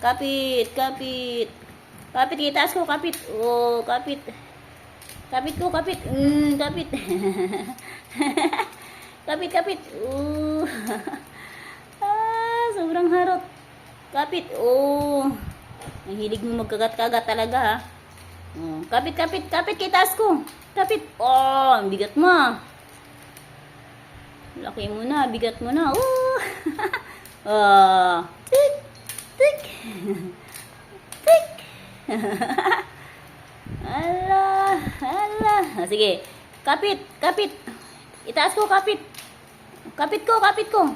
Kapit, kapit. Kapit, itaas ko, kapit. Oh, kapit. Kapit ko, kapit. Mm, kapit. kapit, kapit. Oh. ah, sobrang harot. Kapit. Oh. Ang mo magkagat-kagat talaga, ha? Oh, kapit, kapit, kapit, itaas ko. Kapit. Oh, bigat mo. Laki mo na, bigat mo na. Oh. Ah. Tik, tik. tik. ala, ala. Ah, sige. Kapit, kapit. Itaas ko, kapit. Kapit ko, kapit ko.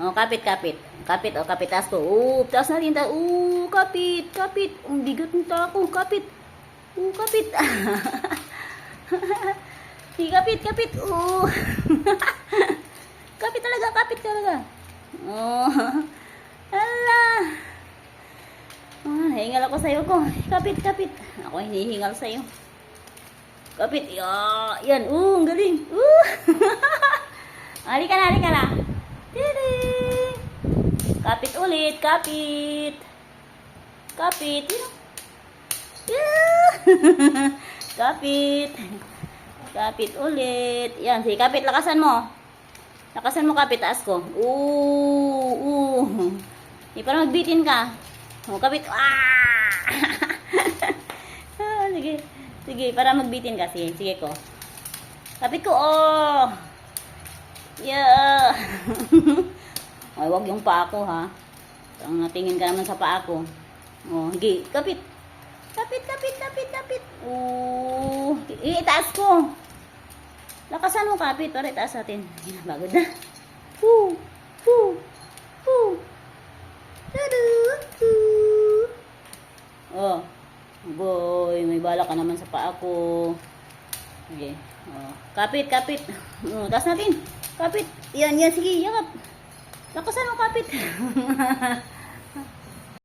Oh, kapit, kapit. Kapit, oh, kapit, taas ko. Oh, taas natin. Ta oh, kapit, kapit. Ang bigat ng tako. Kapit. Oh, kapit. Sige, kapit, kapit. Oh. kapit talaga, kapit talaga. Oh. Ah, hingal ako sa'yo ko. Kapit, kapit. Ako hinihingal sa'yo. Kapit. Ya, yan. Uh, ang galing. Uh. halika na, halika na. Tiri. Kapit ulit, kapit. Kapit. Yeah. kapit. Kapit ulit. Yan, sige, kapit. Lakasan mo. Lakasan mo kapit, taas ko. Oo, oo. Di para magbitin ka. O, kapit. Ah! Ah, sige. Sige, para magbitin ka. Sige, ko. Kapit ko, oh. Yeah. Ay, wag yung paa ko, ha. Ang natingin ka naman sa paa ko. Oh, sige, kapit. Kapit, kapit, kapit, kapit. Oo. Itaas ko. Lakasan mo kapit para itaas natin. Bagod na. Woo! Woo! Tudu! Woo! Oh. Boy, may bala ka naman sa paa ko. Okay. Oh. Kapit, kapit. Oh, taas natin. Kapit. Yan, yan. Sige, yakap. Lakasan mo kapit.